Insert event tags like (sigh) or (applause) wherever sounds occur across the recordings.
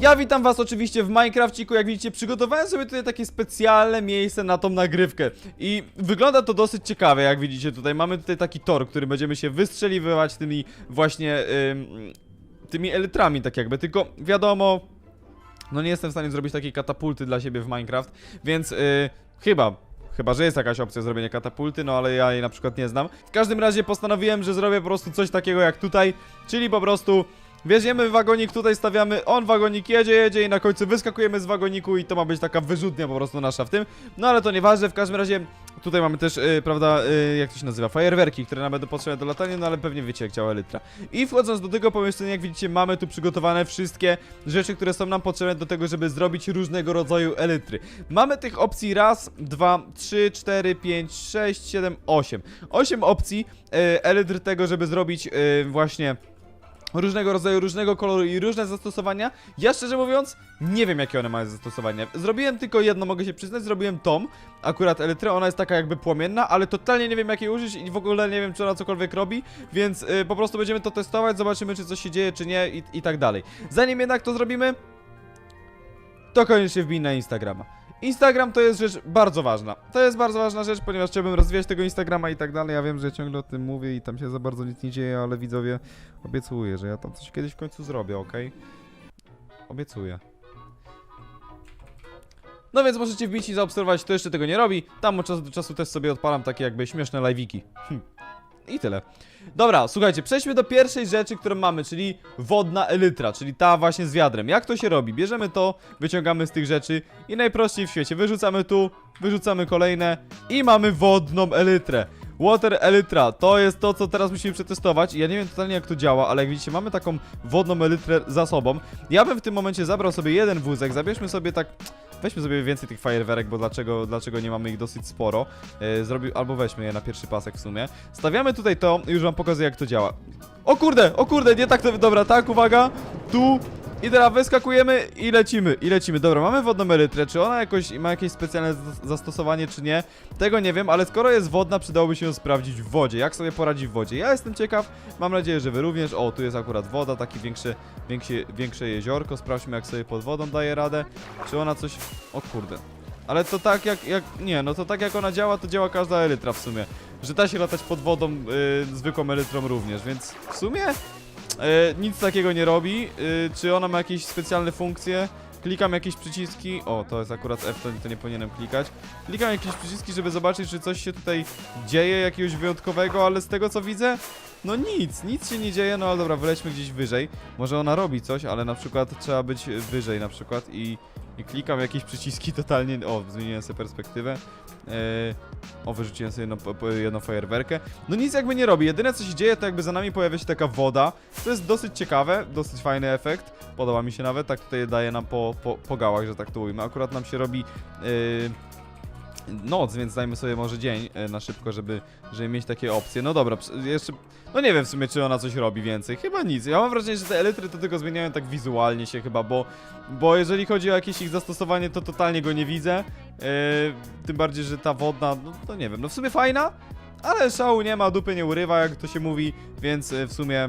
Ja witam was oczywiście w Minecrafciku, jak widzicie przygotowałem sobie tutaj takie specjalne miejsce na tą nagrywkę. I wygląda to dosyć ciekawe, jak widzicie tutaj. Mamy tutaj taki tor, który będziemy się wystrzeliwywać tymi właśnie ym, tymi elytrami tak jakby, tylko wiadomo no nie jestem w stanie zrobić takiej katapulty dla siebie w Minecraft, więc yy, chyba Chyba, że jest jakaś opcja zrobienia katapulty, no ale ja jej na przykład nie znam. W każdym razie postanowiłem, że zrobię po prostu coś takiego jak tutaj, czyli po prostu wjedziemy w wagonik, tutaj stawiamy, on wagonik jedzie, jedzie i na końcu wyskakujemy z wagoniku i to ma być taka wyrzutnia po prostu nasza w tym. No ale to nieważne, w każdym razie tutaj mamy też, yy, prawda, yy, jak to się nazywa, fajerwerki, które nam będą potrzebne do latania, no ale pewnie wiecie jak działa elytra. I wchodząc do tego pomieszczenia, jak widzicie, mamy tu przygotowane wszystkie rzeczy, które są nam potrzebne do tego, żeby zrobić różnego rodzaju elytry. Mamy tych opcji raz, dwa, trzy, cztery, pięć, sześć, siedem, osiem. Osiem opcji yy, elytr tego, żeby zrobić yy, właśnie różnego rodzaju, różnego koloru i różne zastosowania. Ja szczerze mówiąc, nie wiem jakie one mają zastosowania. Zrobiłem tylko jedno, mogę się przyznać, zrobiłem tom, akurat elytrę, ona jest taka jakby płomienna, ale totalnie nie wiem jak jej użyć i w ogóle nie wiem czy ona cokolwiek robi, więc y, po prostu będziemy to testować, zobaczymy czy coś się dzieje, czy nie i, i tak dalej. Zanim jednak to zrobimy, to koniecznie wbij na Instagrama. Instagram to jest rzecz bardzo ważna. To jest bardzo ważna rzecz, ponieważ chciałbym rozwijać tego Instagrama i tak dalej. Ja wiem, że ciągle o tym mówię i tam się za bardzo nic nie dzieje, ale widzowie obiecuję, że ja tam coś kiedyś w końcu zrobię, ok? Obiecuję. No więc możecie wbić i zaobserwować, kto jeszcze tego nie robi. Tam od czasu do czasu też sobie odpalam takie jakby śmieszne live'iki. Hm. I tyle. Dobra, słuchajcie, przejdźmy do pierwszej rzeczy, którą mamy, czyli wodna elytra, czyli ta właśnie z wiadrem. Jak to się robi? Bierzemy to, wyciągamy z tych rzeczy i najprościej w świecie wyrzucamy tu, wyrzucamy kolejne i mamy wodną elytrę. Water Elytra, to jest to, co teraz musimy przetestować. Ja nie wiem totalnie jak to działa, ale jak widzicie, mamy taką wodną elytrę za sobą. Ja bym w tym momencie zabrał sobie jeden wózek, zabierzmy sobie tak... Weźmy sobie więcej tych fajerwerek, bo dlaczego, dlaczego nie mamy ich dosyć sporo. E, zrobi, albo weźmy je na pierwszy pasek w sumie. Stawiamy tutaj to już wam pokazuję jak to działa. O kurde, o kurde, nie tak to... Dobra, tak, uwaga. Tu, i teraz wyskakujemy i lecimy, i lecimy. Dobra, mamy wodną elytrę. Czy ona jakoś ma jakieś specjalne zas- zastosowanie, czy nie? Tego nie wiem, ale skoro jest wodna, przydałoby się ją sprawdzić w wodzie. Jak sobie poradzi w wodzie? Ja jestem ciekaw, mam nadzieję, że wy również. O, tu jest akurat woda, takie większe, większe, większe jeziorko. Sprawdźmy, jak sobie pod wodą daje radę. Czy ona coś... O kurde. Ale to tak jak, jak... Nie, no to tak jak ona działa, to działa każda elytra w sumie. Że da się latać pod wodą yy, zwykłą elytrą również, więc w sumie... E, nic takiego nie robi. E, czy ona ma jakieś specjalne funkcje? Klikam jakieś przyciski. O, to jest akurat F, to, to nie powinienem klikać. Klikam jakieś przyciski, żeby zobaczyć, czy coś się tutaj dzieje, jakiegoś wyjątkowego, ale z tego co widzę, no nic, nic się nie dzieje, no ale dobra, wylećmy gdzieś wyżej. Może ona robi coś, ale na przykład trzeba być wyżej na przykład i, i klikam jakieś przyciski (laughs) totalnie. O, zmieniłem sobie perspektywę. E, o, wyrzuciłem sobie jedną fajerwerkę. No nic jakby nie robi. Jedyne co się dzieje, to jakby za nami pojawia się taka woda. To jest dosyć ciekawe, dosyć fajny efekt. Podoba mi się nawet, tak tutaj daje nam po, po, po gałach, że tak to ujmę. Akurat nam się robi yy, noc, więc dajmy sobie może dzień yy, na szybko, żeby, żeby mieć takie opcje. No dobra, jeszcze... No nie wiem w sumie, czy ona coś robi więcej. Chyba nic. Ja mam wrażenie, że te elektry to tylko zmieniają tak wizualnie się chyba, bo, bo jeżeli chodzi o jakieś ich zastosowanie, to totalnie go nie widzę. Yy, tym bardziej, że ta wodna, no to nie wiem, no w sumie fajna, ale szału nie ma, dupy nie urywa, jak to się mówi, więc y, w sumie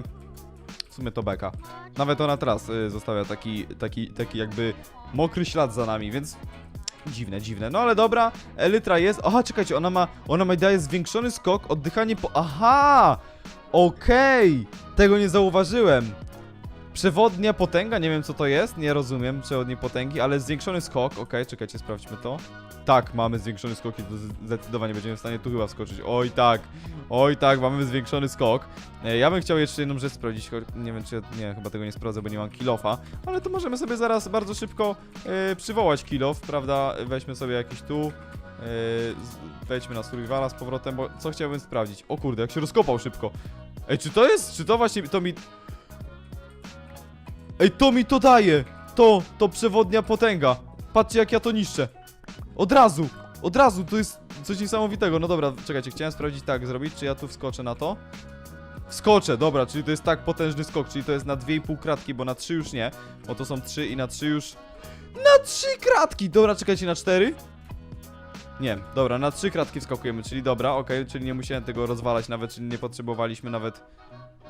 w sumie to beka. Nawet ona teraz zostawia taki, taki, taki jakby mokry ślad za nami, więc dziwne, dziwne. No ale dobra, Elytra jest. Aha, czekajcie, ona ma, ona ma daje zwiększony skok, oddychanie po... Aha! Okej! Tego nie zauważyłem. Przewodnia potęga, nie wiem co to jest, nie rozumiem przewodniej potęgi, ale zwiększony skok, okej, czekajcie, sprawdźmy to. Tak, mamy zwiększony skok i zdecydowanie będziemy w stanie tu chyba wskoczyć. Oj tak, oj tak, mamy zwiększony skok. E, Ja bym chciał jeszcze jedną rzecz sprawdzić, nie wiem czy, nie, chyba tego nie sprawdzę, bo nie mam kilofa, ale to możemy sobie zaraz bardzo szybko e, przywołać kilof, prawda? Weźmy sobie jakiś tu, z- wejdźmy na survivala z powrotem, bo co chciałbym sprawdzić? O kurde, jak się rozkopał szybko. Ej, czy to jest, czy to właśnie, to mi... Ej, to mi to daje! To, to przewodnia potęga. Patrzcie jak ja to niszczę. Od razu, od razu, to jest coś niesamowitego. No dobra, czekajcie, chciałem sprawdzić tak zrobić, czy ja tu wskoczę na to. Wskoczę, dobra, czyli to jest tak potężny skok, czyli to jest na 2,5 kratki, bo na 3 już nie. Bo to są 3 i na 3 już... Na 3 kratki! Dobra, czekajcie, na 4? Nie, dobra, na 3 kratki wskakujemy, czyli dobra, okej, czyli nie musiałem tego rozwalać nawet, czyli nie potrzebowaliśmy nawet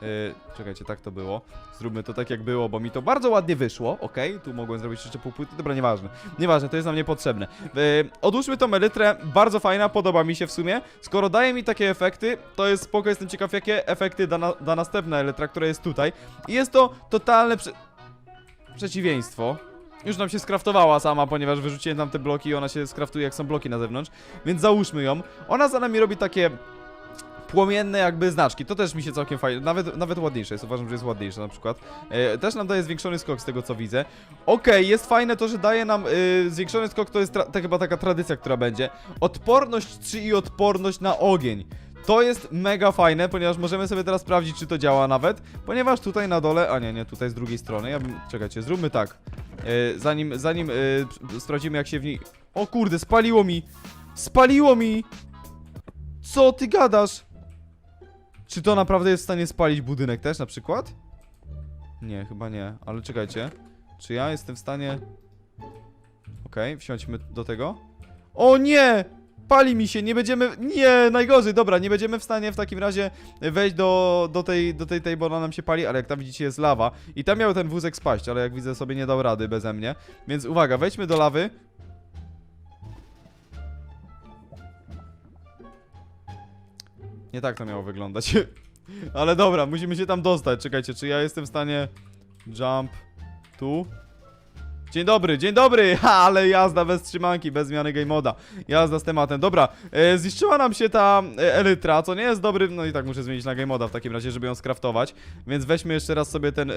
Yy, czekajcie, tak to było. Zróbmy to tak jak było, bo mi to bardzo ładnie wyszło. Okej, tu mogłem zrobić jeszcze pół płyty. Dobra, nieważne. Nieważne, to jest nam niepotrzebne. Yy, odłóżmy tą elytrę, bardzo fajna, podoba mi się w sumie. Skoro daje mi takie efekty, to jest spoko, jestem ciekaw jakie efekty da, na, da następna elytra, która jest tutaj. I jest to totalne prze... przeciwieństwo. Już nam się skraftowała sama, ponieważ wyrzuciłem tam te bloki i ona się skraftuje jak są bloki na zewnątrz. Więc załóżmy ją. Ona za nami robi takie płomienne jakby znaczki. To też mi się całkiem fajnie, nawet, nawet ładniejsze jest, uważam, że jest ładniejsze na przykład. E, też nam daje zwiększony skok z tego co widzę. Okej, jest fajne to, że daje nam y, zwiększony skok, to jest to chyba taka tradycja, która będzie. Odporność 3 i odporność na ogień. To jest mega fajne, ponieważ możemy sobie teraz sprawdzić, czy to działa nawet, ponieważ tutaj na dole, a nie, nie, tutaj z drugiej strony, ja bym, czekajcie, zróbmy tak, e, zanim, zanim e, sprawdzimy jak się w niej, o kurde, spaliło mi, spaliło mi, co ty gadasz? Czy to naprawdę jest w stanie spalić budynek też na przykład? Nie, chyba nie, ale czekajcie. Czy ja jestem w stanie... Okej, wsiądźmy do tego. O nie! Pali mi się, nie będziemy... Nie, najgorzej, dobra, nie będziemy w stanie w takim razie wejść do, do, tej, do tej, tej, bo ona nam się pali, ale jak tam widzicie jest lawa. I tam miał ten wózek spaść, ale jak widzę sobie nie dał rady beze mnie. Więc uwaga, wejdźmy do lawy. Nie tak to miało wyglądać. (laughs) Ale dobra, musimy się tam dostać. Czekajcie, czy ja jestem w stanie... Jump... Tu? Dzień dobry, dzień dobry! Ha, (laughs) ale jazda bez trzymanki, bez zmiany game moda. Jazda z tematem. Dobra, e, zniszczyła nam się ta e, elytra, co nie jest dobry... No i tak muszę zmienić na game moda w takim razie, żeby ją skraftować. Więc weźmy jeszcze raz sobie ten e,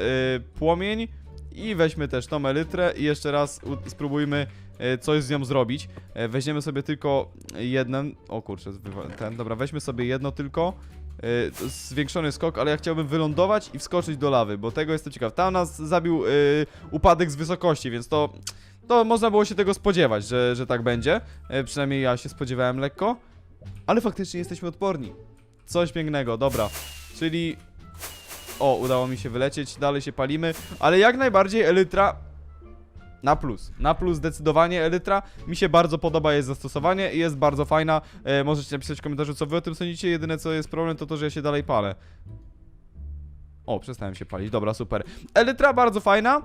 płomień i weźmy też tą elytrę i jeszcze raz spróbujmy e, coś z nią zrobić. E, weźmiemy sobie tylko jeden... O kurczę, ten, dobra, weźmy sobie jedno tylko. E, zwiększony skok, ale ja chciałbym wylądować i wskoczyć do lawy, bo tego jestem ciekaw. Tam nas zabił upadek z wysokości, więc to... To można było się tego spodziewać, że, że tak będzie. Przynajmniej ja się spodziewałem lekko. Ale faktycznie jesteśmy odporni. Coś pięknego, dobra. Czyli o, udało mi się wylecieć, dalej się palimy, ale jak najbardziej Elytra na plus. Na plus zdecydowanie Elytra. Mi się bardzo podoba jej zastosowanie i jest bardzo fajna. E, możecie napisać w komentarzu, co wy o tym sądzicie. Jedyne co jest problem, to to, że ja się dalej palę. O, przestałem się palić, dobra, super. Elytra bardzo fajna.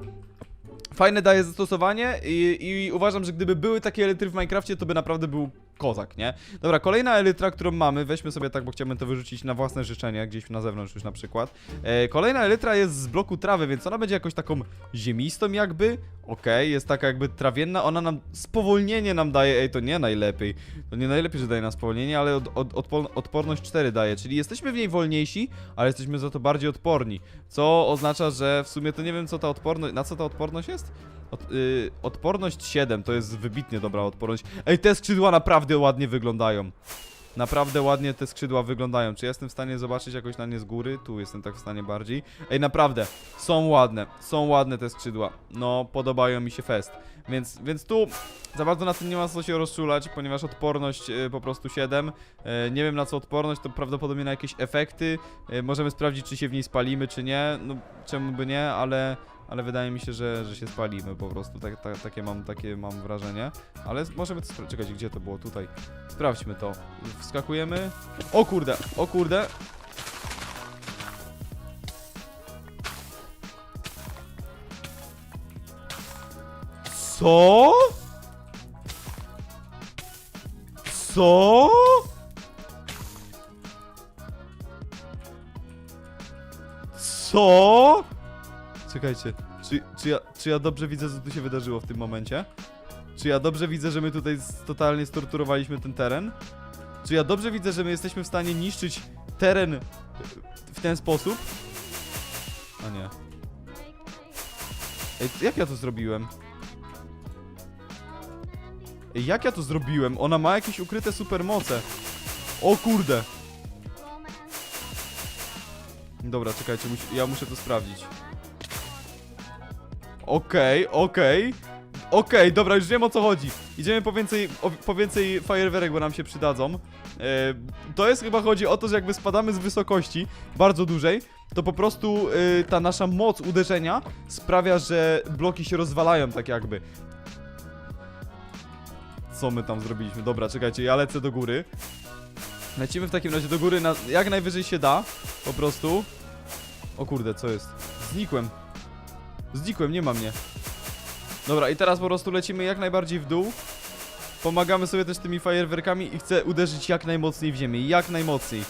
Fajne daje zastosowanie i, i uważam, że gdyby były takie elitry w Minecrafcie, to by naprawdę był kozak, nie? Dobra, kolejna elytra, którą mamy, weźmy sobie tak, bo chciałbym to wyrzucić na własne życzenie, gdzieś na zewnątrz już na przykład. E, kolejna elytra jest z bloku trawy, więc ona będzie jakoś taką ziemistą jakby. Okej, jest taka jakby trawienna, ona nam spowolnienie nam daje, ej, to nie najlepiej. To nie najlepiej, że daje nam spowolnienie, ale od, od, odpo- odporność 4 daje, czyli jesteśmy w niej wolniejsi, ale jesteśmy za to bardziej odporni. Co oznacza, że w sumie to nie wiem co ta odporność, na co ta odporność jest? Od, y, odporność 7 to jest wybitnie dobra odporność. Ej, te skrzydła naprawdę ładnie wyglądają. Naprawdę ładnie te skrzydła wyglądają. Czy jestem w stanie zobaczyć jakoś na nie z góry? Tu jestem tak w stanie bardziej. Ej, naprawdę, są ładne. Są ładne te skrzydła. No, podobają mi się fest. Więc, więc tu za bardzo na tym nie ma co się rozczulać, ponieważ odporność y, po prostu 7. Y, nie wiem na co odporność, to prawdopodobnie na jakieś efekty. Y, możemy sprawdzić, czy się w niej spalimy, czy nie. No, czemu by nie, ale ale wydaje mi się, że, że się spalimy po prostu, tak, tak, takie, mam, takie mam wrażenie. Ale możemy to sprawdzić, gdzie to było, tutaj. Sprawdźmy to. Wskakujemy. O kurde, o kurde. Co? Co? Co? Czekajcie, czy, czy, ja, czy ja dobrze widzę, co tu się wydarzyło w tym momencie? Czy ja dobrze widzę, że my tutaj totalnie storturowaliśmy ten teren? Czy ja dobrze widzę, że my jesteśmy w stanie niszczyć teren w ten sposób? A nie. Ej, jak ja to zrobiłem? Ej, jak ja to zrobiłem? Ona ma jakieś ukryte supermoce. O kurde. Dobra, czekajcie, ja muszę to sprawdzić. Okej, okej. Okej, dobra, już wiem o co chodzi. Idziemy po więcej, o, po więcej fajerwerek, bo nam się przydadzą. E, to jest chyba chodzi o to, że jakby spadamy z wysokości bardzo dużej, to po prostu e, ta nasza moc uderzenia sprawia, że bloki się rozwalają tak jakby. Co my tam zrobiliśmy? Dobra, czekajcie, ja lecę do góry. Lecimy w takim razie do góry, na, jak najwyżej się da, po prostu. O kurde, co jest? Znikłem. Znikłem, nie ma mnie. Dobra, i teraz po prostu lecimy jak najbardziej w dół. Pomagamy sobie też tymi fajerwerkami i chcę uderzyć jak najmocniej w ziemię. Jak najmocniej.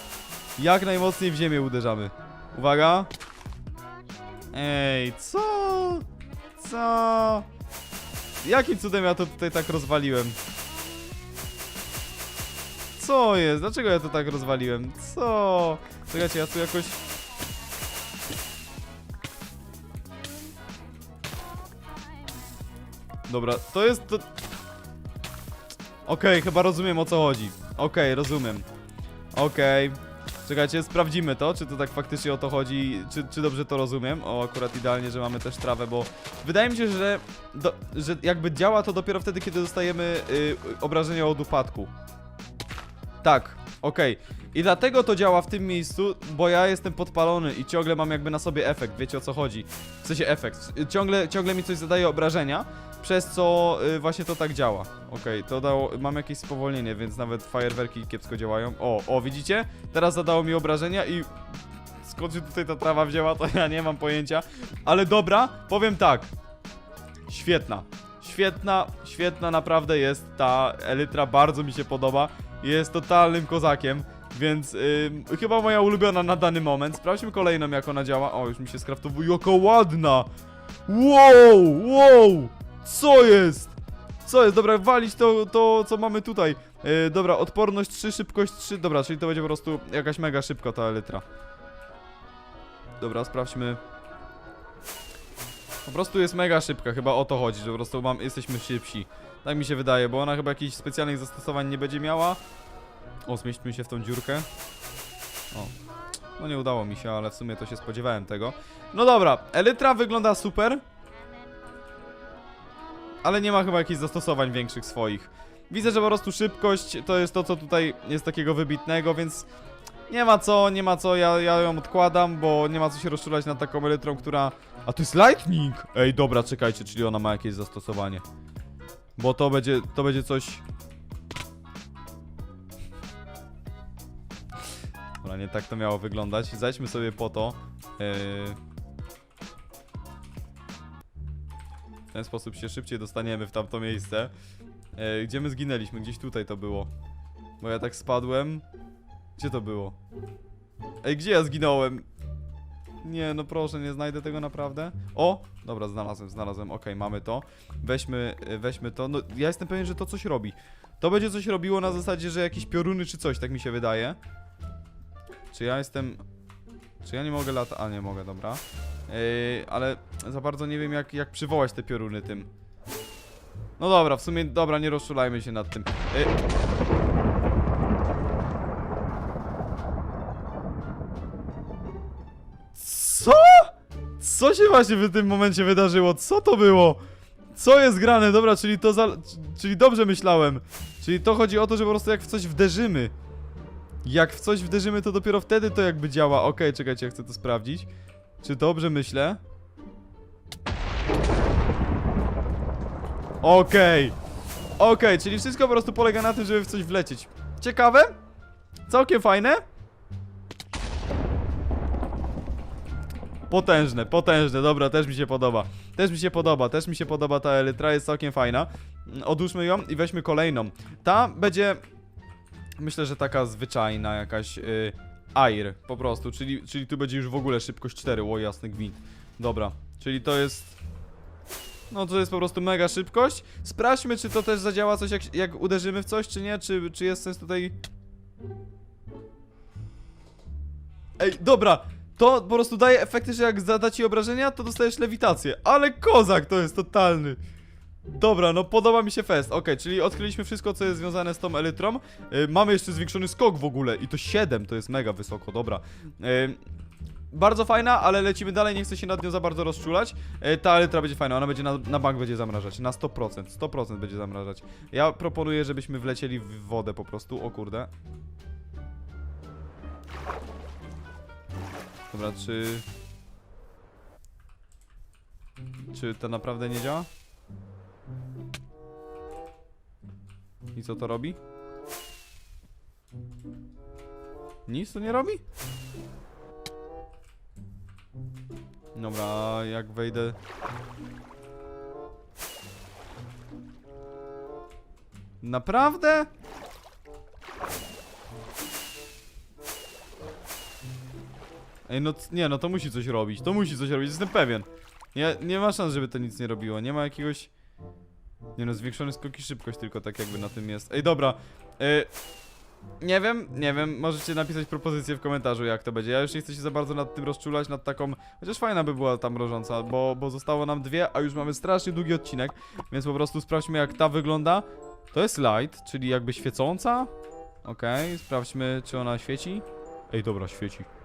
Jak najmocniej w ziemię uderzamy. Uwaga. Ej, co? Co? Jakim cudem ja to tutaj tak rozwaliłem? Co jest? Dlaczego ja to tak rozwaliłem? Co? Czekajcie, ja tu jakoś... Dobra, to jest to... Okej, chyba rozumiem o co chodzi. Okej, rozumiem. Okej. Czekajcie, sprawdzimy to, czy to tak faktycznie o to chodzi, czy, czy dobrze to rozumiem. O, akurat idealnie, że mamy też trawę, bo wydaje mi się, że, do, że jakby działa to dopiero wtedy, kiedy dostajemy y, obrażenia od upadku. Tak, okej. I dlatego to działa w tym miejscu, bo ja jestem podpalony i ciągle mam jakby na sobie efekt, wiecie o co chodzi. W sensie efekt. Ciągle, ciągle mi coś zadaje obrażenia, przez co y, właśnie to tak działa. Okej, to dało, mam jakieś spowolnienie, więc nawet fajerwerki kiepsko działają. O, o, widzicie? Teraz zadało mi obrażenia i skąd się tutaj ta trawa wzięła, to ja nie mam pojęcia. Ale dobra, powiem tak. Świetna. Świetna, świetna naprawdę jest ta Elytra, bardzo mi się podoba. Jest totalnym kozakiem, więc chyba moja ulubiona na dany moment. Sprawdźmy kolejną, jak ona działa. O, już mi się skraftowuje. Jaka ładna! Wow, wow! Co jest? Co jest? Dobra, walić to, to co mamy tutaj. Yy, dobra, odporność 3, szybkość 3. Dobra, czyli to będzie po prostu jakaś mega szybka ta Elytra. Dobra, sprawdźmy. Po prostu jest mega szybka, chyba o to chodzi, że po prostu mam, jesteśmy szybsi. Tak mi się wydaje, bo ona chyba jakichś specjalnych zastosowań nie będzie miała. O, zmieśćmy się w tą dziurkę. O. No nie udało mi się, ale w sumie to się spodziewałem tego. No dobra, Elytra wygląda super. Ale nie ma chyba jakichś zastosowań większych swoich. Widzę, że po prostu szybkość to jest to, co tutaj jest takiego wybitnego, więc nie ma co, nie ma co, ja, ja ją odkładam, bo nie ma co się rozczulać nad taką elytrą, która... A to jest lightning! Ej, dobra, czekajcie, czyli ona ma jakieś zastosowanie. Bo to będzie, to będzie coś... Dobra, nie tak to miało wyglądać. Zajdźmy sobie po to. Yy... W ten sposób się szybciej dostaniemy w tamto miejsce. Yy, gdzie my zginęliśmy? Gdzieś tutaj to było. Bo ja tak spadłem. Gdzie to było? Ej, gdzie ja zginąłem? Nie, no proszę, nie znajdę tego naprawdę. O! Dobra, znalazłem, znalazłem, okej, mamy to. Weźmy, y, weźmy to. No, ja jestem pewien, że to coś robi. To będzie coś robiło na zasadzie, że jakieś pioruny czy coś, tak mi się wydaje. Czy ja jestem... Czy ja nie mogę latać? A, nie mogę, dobra. Ale za bardzo nie wiem, jak, jak przywołać te pioruny tym. No dobra, w sumie, dobra, nie rozczulajmy się nad tym. Yy, Co się właśnie w tym momencie wydarzyło? Co to było? Co jest grane? Dobra, czyli to za... Czyli dobrze myślałem. Czyli to chodzi o to, że po prostu jak w coś wderzymy. Jak w coś wderzymy, to dopiero wtedy to jakby działa. Okej, czekajcie, ja chcę to sprawdzić. Czy dobrze myślę? Okej. Okej, czyli wszystko po prostu polega na tym, żeby w coś wlecieć. Ciekawe? Całkiem fajne? Potężne, potężne, dobra, też mi się podoba. Też mi się podoba, też mi się podoba ta elytra, jest całkiem fajna. Odłóżmy ją i weźmy kolejną. Ta będzie, myślę, że taka zwyczajna jakaś y, air, po prostu, czyli, czyli tu będzie już w ogóle szybkość 4, o jasny gwint. Dobra, czyli to jest... No to jest po prostu mega szybkość. Sprawdźmy, czy to też zadziała coś, jak, jak uderzymy w coś, czy nie, czy, czy jest sens tutaj... Ej, dobra, to po prostu daje efekty, że jak zada ci obrażenia, to dostajesz lewitację. Ale kozak to jest totalny. Dobra, no podoba mi się fest. Okej, czyli odkryliśmy wszystko, co jest związane z tą elytrą. Yy, mamy jeszcze zwiększony skok w ogóle i to 7, to jest mega wysoko, dobra. Yy, bardzo fajna, ale lecimy dalej, nie chcę się nad nią za bardzo rozczulać. Yy, ta elytra będzie fajna, ona będzie na, na bank będzie zamrażać, na 100%, 100% będzie zamrażać. Ja proponuję, żebyśmy wlecieli w wodę po prostu, o kurde. Dobra, czy... Czy to naprawdę nie działa? I co to robi? Nic to nie robi? Dobra, jak wejdę... Naprawdę? Ej, no nie, no to musi coś robić, to musi coś robić, jestem pewien. Nie, nie ma szans, żeby to nic nie robiło, nie ma jakiegoś... Nie no, zwiększony skok i szybkość tylko tak jakby na tym jest. Ej, dobra, y, nie wiem, nie wiem, możecie napisać propozycję w komentarzu jak to będzie. Ja już nie chcę się za bardzo nad tym rozczulać, nad taką... Chociaż fajna by była ta mrożąca, bo, bo zostało nam dwie, a już mamy strasznie długi odcinek, więc po prostu sprawdźmy jak ta wygląda. To jest light, czyli jakby świecąca. Okej, sprawdźmy czy ona świeci. Ej, dobra, świeci.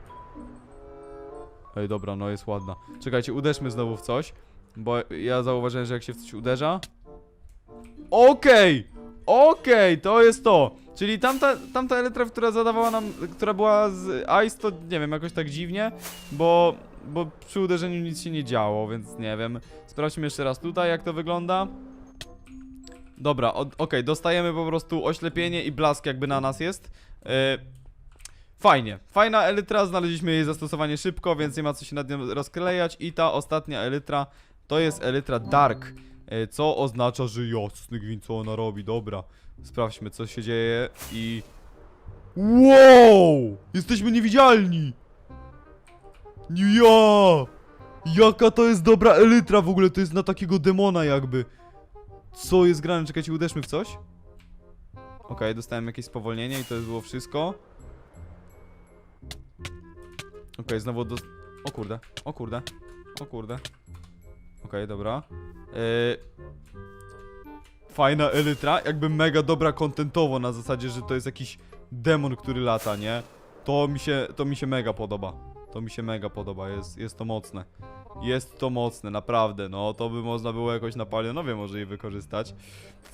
Ej, dobra, no jest ładna. Czekajcie, uderzmy znowu w coś, bo ja zauważyłem, że jak się w coś uderza... Okej! Okej, to jest to. Czyli tamta, tamta Elytra, która zadawała nam, która była z Ice, to nie wiem, jakoś tak dziwnie, bo, bo przy uderzeniu nic się nie działo, więc nie wiem. Sprawdźmy jeszcze raz tutaj, jak to wygląda. Dobra, okej, dostajemy po prostu oślepienie i blask jakby na nas jest. E, fajnie, fajna Elytra, znaleźliśmy jej zastosowanie szybko, więc nie ma co się nad nią rozklejać. I ta ostatnia Elytra to jest Elytra Dark, e, co oznacza, że jasny gwint, co ona robi, dobra. Sprawdźmy, co się dzieje i... Wow! Jesteśmy niewidzialni! Ja! Jaka to jest dobra elytra w ogóle, to jest na takiego demona jakby. Co jest grane? Czekajcie, uderzmy w coś. Okej, dostałem jakieś spowolnienie i to było wszystko. Okej, znowu do... O kurde, o kurde, o kurde. Okej, dobra. Yy... Fajna elytra, jakby mega dobra kontentowo na zasadzie, że to jest jakiś demon, który lata, nie? To mi się, to mi się mega podoba. To mi się mega podoba, jest, jest to mocne. Jest to mocne, naprawdę, no to by można było jakoś na palionowie może je wykorzystać.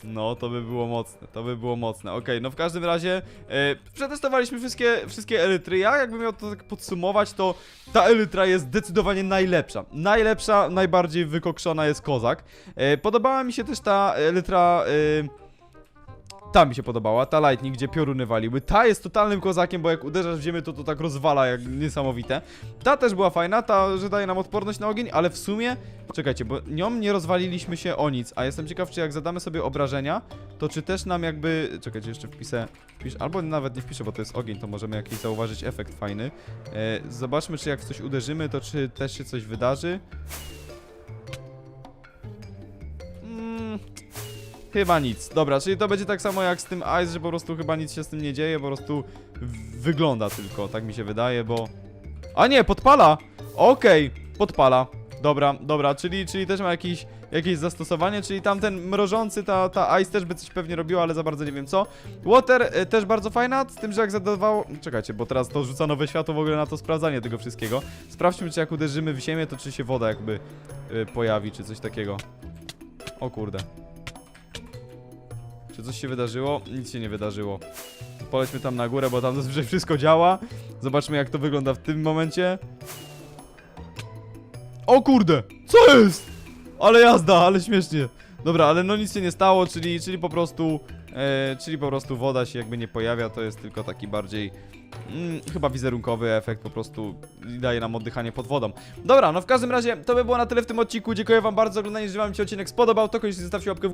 No, to by było mocne, to by było mocne. Okej, no w każdym razie e, przetestowaliśmy wszystkie, wszystkie elitry. Ja jakbym miał to tak podsumować, to ta elytra jest zdecydowanie najlepsza. Najlepsza, najbardziej wykokszona jest kozak. E, podobała mi się też ta elytra... E, ta mi się podobała, ta Lightning, gdzie pioruny waliły. Ta jest totalnym kozakiem, bo jak uderzasz w ziemię, to to tak rozwala, jak niesamowite. Ta też była fajna, ta, że daje nam odporność na ogień, ale w sumie... Czekajcie, bo nią nie rozwaliliśmy się o nic, a jestem ciekaw, czy jak zadamy sobie obrażenia, to czy też nam jakby... Czekajcie, jeszcze wpisę... Wpisz... Albo nawet nie wpiszę, bo to jest ogień, to możemy jakiś zauważyć efekt fajny. E, zobaczmy, czy jak w coś uderzymy, to czy też się coś wydarzy. Chyba nic. Dobra, czyli to będzie tak samo jak z tym Ice, że po prostu chyba nic się z tym nie dzieje, po prostu wygląda tylko, tak mi się wydaje, bo... A nie, podpala! Okej, podpala. Dobra, dobra, czyli, czyli też ma jakiś, jakieś zastosowanie, czyli tamten mrożący, ta, ta Ice też by coś pewnie robiła, ale za bardzo nie wiem co. Water y, też bardzo fajna, z tym, że jak zadawało... Czekajcie, bo teraz to rzuca nowe światło w ogóle na to sprawdzanie tego wszystkiego. Sprawdźmy, czy jak uderzymy w ziemię, to czy się woda jakby y, pojawi, czy coś takiego. O kurde. Czy coś się wydarzyło? Nic się nie wydarzyło. Polećmy tam na górę, bo tam (laughs) zazwyczaj wszystko działa. Zobaczmy jak to wygląda w tym momencie. O kurde! Co jest? Ale jazda, ale śmiesznie. Dobra, ale no nic się nie stało, czyli, czyli po prostu... E, czyli po prostu woda się jakby nie pojawia, to jest tylko taki bardziej... Mm, chyba wizerunkowy efekt, po prostu daje nam oddychanie pod wodą. Dobra, no w każdym razie to by było na tyle w tym odcinku. Dziękuję wam bardzo za oglądanie, jeżeli wam się odcinek spodobał, to koniecznie zostawcie łapkę w